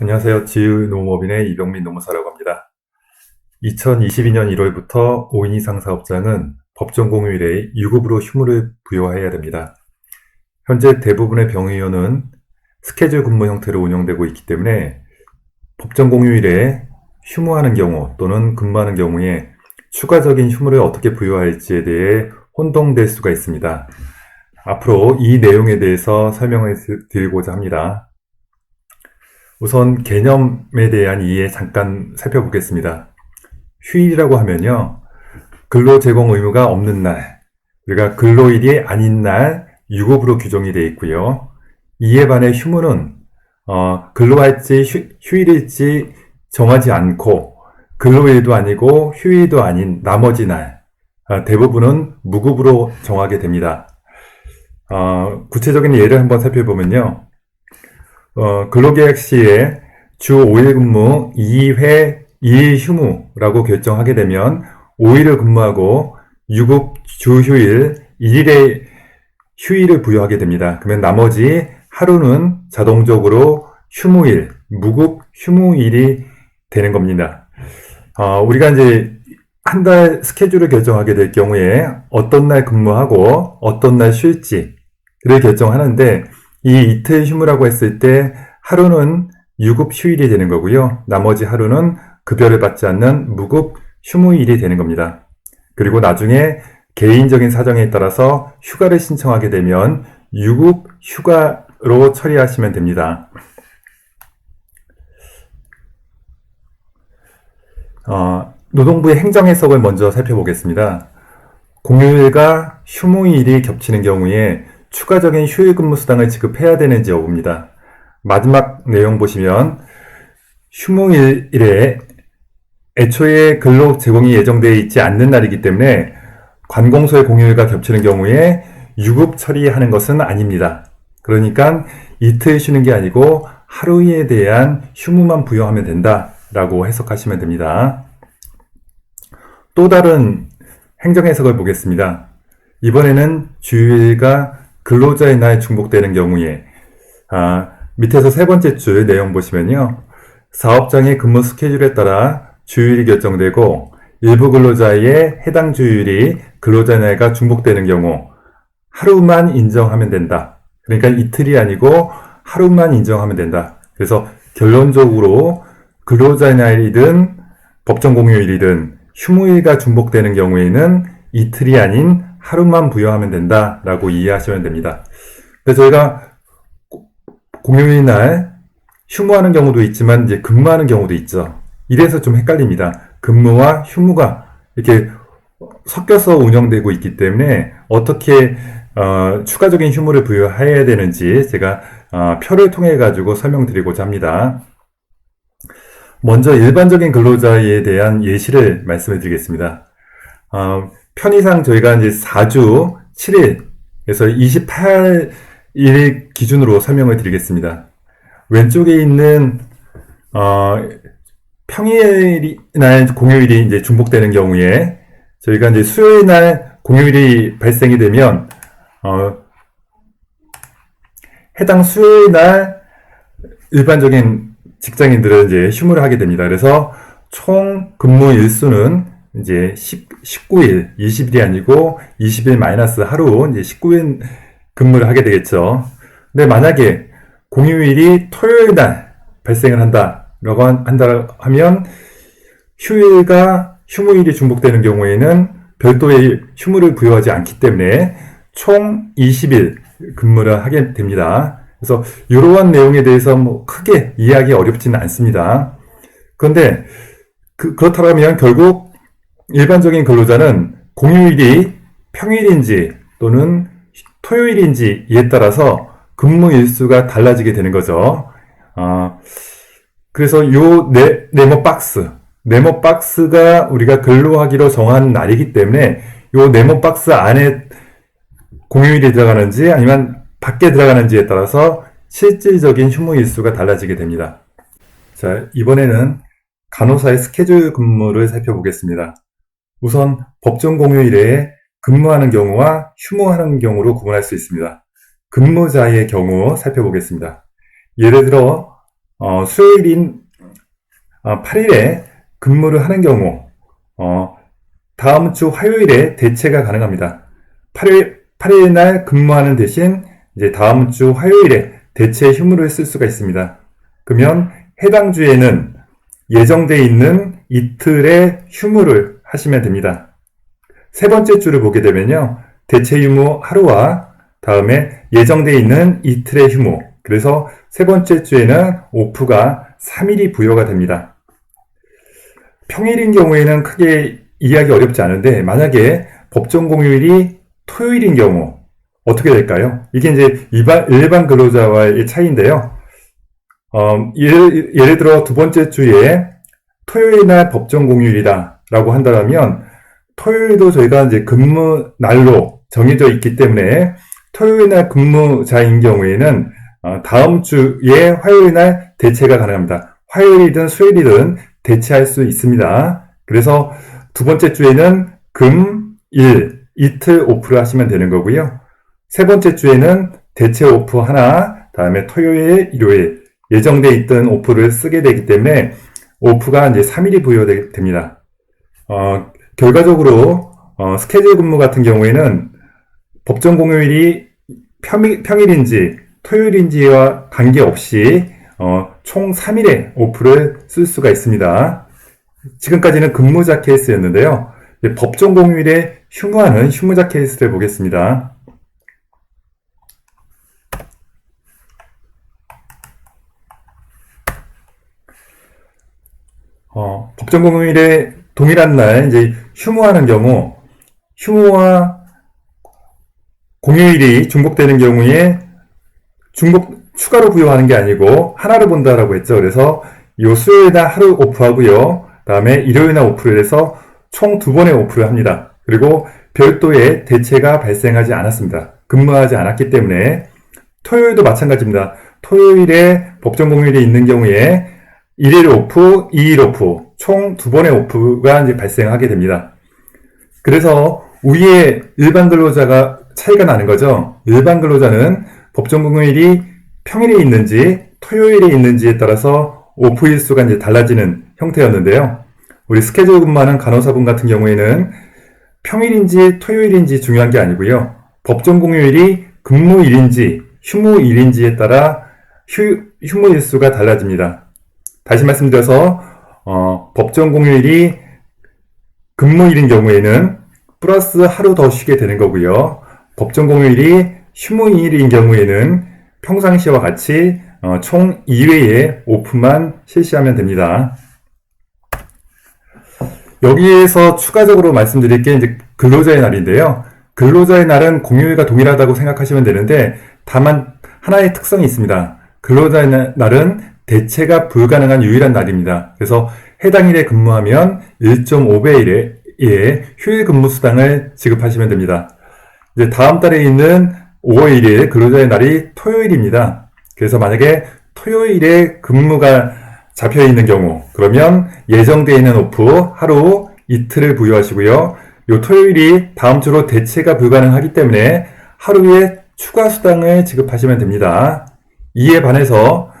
안녕하세요. 지의 농업인의 이병민 농무사라고 합니다. 2022년 1월부터 5인 이상 사업장은 법정 공휴일에 유급으로 휴무를 부여해야 됩니다. 현재 대부분의 병의원은 스케줄 근무 형태로 운영되고 있기 때문에 법정 공휴일에 휴무하는 경우 또는 근무하는 경우에 추가적인 휴무를 어떻게 부여할지에 대해 혼동될 수가 있습니다. 앞으로 이 내용에 대해서 설명을 드리고자 합니다. 우선 개념에 대한 이해 잠깐 살펴보겠습니다. 휴일이라고 하면요. 근로 제공 의무가 없는 날, 우리가 근로일이 아닌 날 유급으로 규정이 되어 있고요. 이에 반해 휴무는 어, 근로할지 휴, 일일지 정하지 않고 근로일도 아니고 휴일도 아닌 나머지 날 어, 대부분은 무급으로 정하게 됩니다. 어, 구체적인 예를 한번 살펴보면요. 어, 근로계약 시에 주 5일 근무 2회 2일 휴무라고 결정하게 되면 5일을 근무하고 유급 주 휴일 1일의 휴일을 부여하게 됩니다. 그러면 나머지 하루는 자동적으로 휴무일, 무급 휴무일이 되는 겁니다. 어, 우리가 이제 한 달 스케줄을 결정하게 될 경우에 어떤 날 근무하고 어떤 날 쉴지를 결정하는데 이 이틀 휴무라고 했을 때 하루는 유급 휴일이 되는 거고요. 나머지 하루는 급여를 받지 않는 무급 휴무일이 되는 겁니다. 그리고 나중에 개인적인 사정에 따라서 휴가를 신청하게 되면 유급 휴가로 처리하시면 됩니다. 어, 노동부의 행정 해석을 먼저 살펴보겠습니다. 공휴일과 휴무일이 겹치는 경우에 추가적인 휴일 근무 수당을 지급해야 되는지 여부입니다. 마지막 내용 보시면 휴무일에 애초에 근로 제공이 예정되어 있지 않는 날이기 때문에 관공서의 공휴일과 겹치는 경우에 유급 처리하는 것은 아닙니다. 그러니까 이틀 쉬는 게 아니고 하루에 대한 휴무만 부여하면 된다라고 해석하시면 됩니다. 또 다른 행정 해석을 보겠습니다. 이번에는 주일과 근로자의 날 중복되는 경우에 아, 밑에서 세 번째 줄 내용 보시면요. 사업장의 근무 스케줄에 따라 주율이 결정되고 일부 근로자의 해당 주율이 근로자 날과 중복되는 경우 하루만 인정하면 된다. 그러니까 이틀이 아니고 하루만 인정하면 된다. 그래서 결론적으로 근로자 날이든 법정 공휴일이든 휴무일과 중복되는 경우에는 이틀이 아닌 하루만 부여하면 된다라고 이해하시면 됩니다. 그래서 저희가 공휴일 날 휴무하는 경우도 있지만 이제 근무하는 경우도 있죠. 이래서 좀 헷갈립니다. 근무와 휴무가 이렇게 섞여서 운영되고 있기 때문에 어떻게 어, 추가적인 휴무를 부여해야 되는지 제가 어, 표를 통해 가지고 설명드리고자 합니다. 먼저 일반적인 근로자에 대한 예시를 말씀을 드리겠습니다. 어, 편의상 저희가 이제 4주 7일, 그래서 28일 기준으로 설명을 드리겠습니다. 왼쪽에 있는, 어, 평일 날 공휴일이 이제 중복되는 경우에 저희가 이제 수요일 날 공휴일이 발생이 되면, 어, 해당 수요일 날 일반적인 직장인들은 이제 휴무를 하게 됩니다. 그래서 총 근무 일수는 이제 10, 19일, 20일이 아니고 20일 마이너스 하루, 이제 19일 근무를 하게 되겠죠. 근데 만약에 공휴일이 토요일 날 발생을 한다라고 한다 하면 휴일과 휴무일이 중복되는 경우에는 별도의 휴무를 부여하지 않기 때문에 총 20일 근무를 하게 됩니다. 그래서 이러한 내용에 대해서 뭐 크게 이해하기 어렵지는 않습니다. 그런데 그, 그렇다면 결국 일반적인 근로자는 공휴일이 평일인지 또는 토요일인지에 따라서 근무 일수가 달라지게 되는 거죠. 어, 그래서 요 네, 네모 박스, 네모 박스가 우리가 근로하기로 정한 날이기 때문에 요 네모 박스 안에 공휴일이 들어가는지 아니면 밖에 들어가는지에 따라서 실질적인 휴무 일수가 달라지게 됩니다. 자, 이번에는 간호사의 스케줄 근무를 살펴보겠습니다. 우선 법정 공휴 일에 근무하는 경우와 휴무하는 경우로 구분할 수 있습니다. 근무자의 경우 살펴보겠습니다. 예를 들어 어, 수요일인 8일에 근무를 하는 경우 어, 다음 주 화요일에 대체가 가능합니다. 8일 8일 날 근무하는 대신 이제 다음 주 화요일에 대체 휴무를 쓸 수가 있습니다. 그러면 해당 주에는 예정돼 있는 이틀의 휴무를 하시면 됩니다. 세 번째 주를 보게 되면요. 대체 휴무 하루와 다음에 예정돼 있는 이틀의 휴무. 그래서 세 번째 주에는 오프가 3일이 부여가 됩니다. 평일인 경우에는 크게 이해하기 어렵지 않은데 만약에 법정 공휴일이 토요일인 경우 어떻게 될까요? 이게 이제 일반, 일반 근로자와의 차이인데요. 어, 예를, 예를 들어 두 번째 주에 토요일 날 법정 공휴일이다 라고 한다면 토요일도 저희가 이제 근무 날로 정해져 있기 때문에 토요일 날 근무자인 경우에는 어, 다음 주에 화요일 날 대체가 가능합니다. 화요일이든 수요일이든 대체할 수 있습니다. 그래서 두 번째 주에는 금, 일, 이틀 오프를 하시면 되는 거고요. 세 번째 주에는 대체 오프 하나, 다음에 토요일, 일요일 예정돼 있던 오프를 쓰게 되기 때문에 오프가 이제 3일이 부여됩니다. 어, 결과적으로 어, 스케줄 근무 같은 경우에는 법정 공휴일이 평일, 평일인지 토요일인지와 관계없이 어, 총 3일의 오프를 쓸 수가 있습니다. 지금까지는 근무자 케이스였는데요. 법정 공휴일에 휴무하는 휴무자 케이스를 보겠습니다. 어, 법정 공휴일에 동일한 날 이제 휴무하는 경우 휴무와 공휴일이 중복되는 경우에 중복 추가로 부여하는 게 아니고 하나를 본다라고 했죠. 그래서 이 수요일 날 하루 오프하고요. 다음에 일요일 날 오프를 해서 총 두 번의 오프를 합니다. 그리고 별도의 대체가 발생하지 않았습니다. 근무하지 않았기 때문에 토요일도 마찬가지입니다. 토요일에 법정 공휴일이 있는 경우에 1일 오프, 2일 오프, 총 두 번의 오프가 이제 발생하게 됩니다. 그래서 우리의 일반 근로자가 차이가 나는 거죠. 일반 근로자는 법정 공휴일이 평일에 있는지 토요일에 있는지에 따라서 오프 일 수가 이제 달라지는 형태였는데요. 우리 스케줄 근무하는 간호사분 같은 경우에는 평일인지 토요일인지 중요한 게 아니고요. 법정 공휴일이 근무일인지 휴무일인지에 따라 휴, 휴무일수가 달라집니다. 다시 말씀드려서 어, 법정 공휴일이 근무일인 경우에는 플러스 하루 더 쉬게 되는 거고요. 법정 공휴일이 휴무일인 경우에는 평상시와 같이 어, 총 2회의 오프만 실시하면 됩니다. 여기에서 추가적으로 말씀드릴 게 이제 근로자의 날인데요. 근로자의 날은 공휴일과 동일하다고 생각하시면 되는데 다만 하나의 특성이 있습니다. 근로자의 날은 대체가 불가능한 유일한 날입니다. 그래서 해당 일에 근무하면 1.5배의 휴일 근무 수당을 지급하시면 됩니다. 이제 다음 달에 있는 5월 1일 근로자의 날이 토요일입니다. 그래서 만약에 토요일에 근무가 잡혀 있는 경우 그러면 예정되어 있는 오프 하루 이틀을 부여하시고요. 요 토요일이 다음 주로 대체가 불가능하기 때문에 하루에 추가 수당을 지급하시면 됩니다. 이에 반해서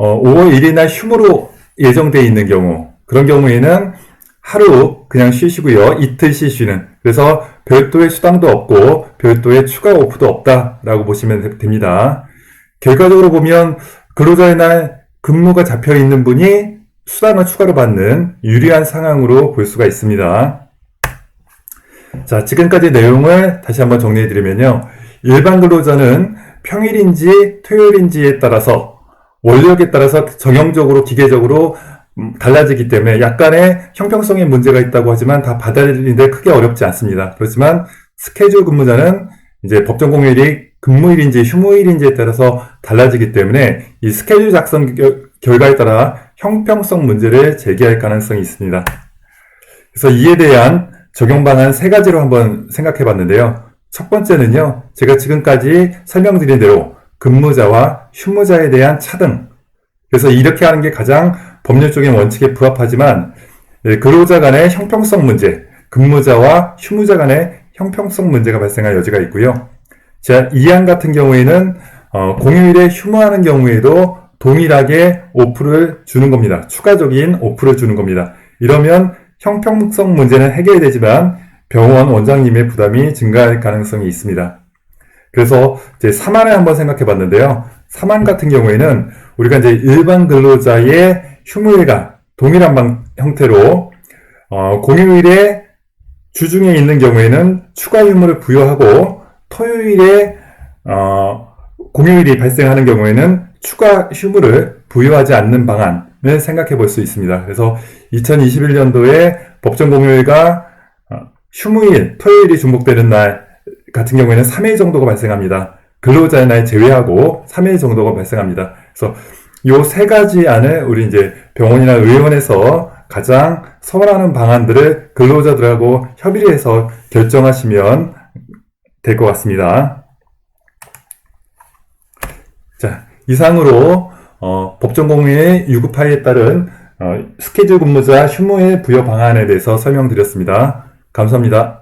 어, 5월 1일 날 휴무로 예정되어 있는 경우 그런 경우에는 하루 그냥 쉬시고요. 이틀 쉬시는 그래서 별도의 수당도 없고 별도의 추가 오프도 없다라고 보시면 됩니다. 결과적으로 보면 근로자의 날 근무가 잡혀 있는 분이 수당을 추가로 받는 유리한 상황으로 볼 수가 있습니다. 자, 지금까지 내용을 다시 한번 정리해 드리면요. 일반 근로자는 평일인지 토요일인지에 따라서 원력에 따라서 정형적으로 기계적으로 음, 달라지기 때문에 약간의 형평성에 문제가 있다고 하지만 다 받아들이는데 크게 어렵지 않습니다. 그렇지만 스케줄 근무자는 이제 법정 공휴일이 근무일인지 휴무일인지에 따라서 달라지기 때문에 이 스케줄 작성 결과에 따라 형평성 문제를 제기할 가능성이 있습니다. 그래서 이에 대한 적용 방안 세 가지로 한번 생각해 봤는데요. 첫 번째는요, 제가 지금까지 설명드린 대로 근무자와 휴무자에 대한 차등. 그래서 이렇게 하는 게 가장 법률적인 원칙에 부합하지만 예, 근로자 간의 형평성 문제, 근무자와 휴무자 간의 형평성 문제가 발생할 여지가 있고요. 자, 이안 같은 경우에는 어, 공휴일에 휴무하는 경우에도 동일하게 오프를 주는 겁니다. 추가적인 오프를 주는 겁니다. 이러면 형평성 문제는 해결되지만 병원 원장님의 부담이 증가할 가능성이 있습니다. 그래서 이제 3안을 한번 생각해 봤는데요. 3안 같은 경우에는 우리가 이제 일반 근로자의 휴무일과 동일한 방, 형태로 어, 공휴일에 주중에 있는 경우에는 추가 휴무를 부여하고 토요일에 어, 공휴일이 발생하는 경우에는 추가 휴무를 부여하지 않는 방안을 생각해 볼 수 있습니다. 그래서 2021년도에 법정 공휴일과 어, 휴무일, 토요일이 중복되는 날 같은 경우에는 3일 정도가 발생합니다. 근로자의 날 제외하고 3일 정도가 발생합니다. 그래서 요 세 가지 안을 우리 이제 병원이나 의원에서 가장 선호하는 방안들을 근로자들하고 협의를 해서 결정하시면 될 것 같습니다. 자, 이상으로 어, 법정공유의 유급화에 따른 어, 스케줄 근무자 휴무일 부여 방안에 대해서 설명드렸습니다. 감사합니다.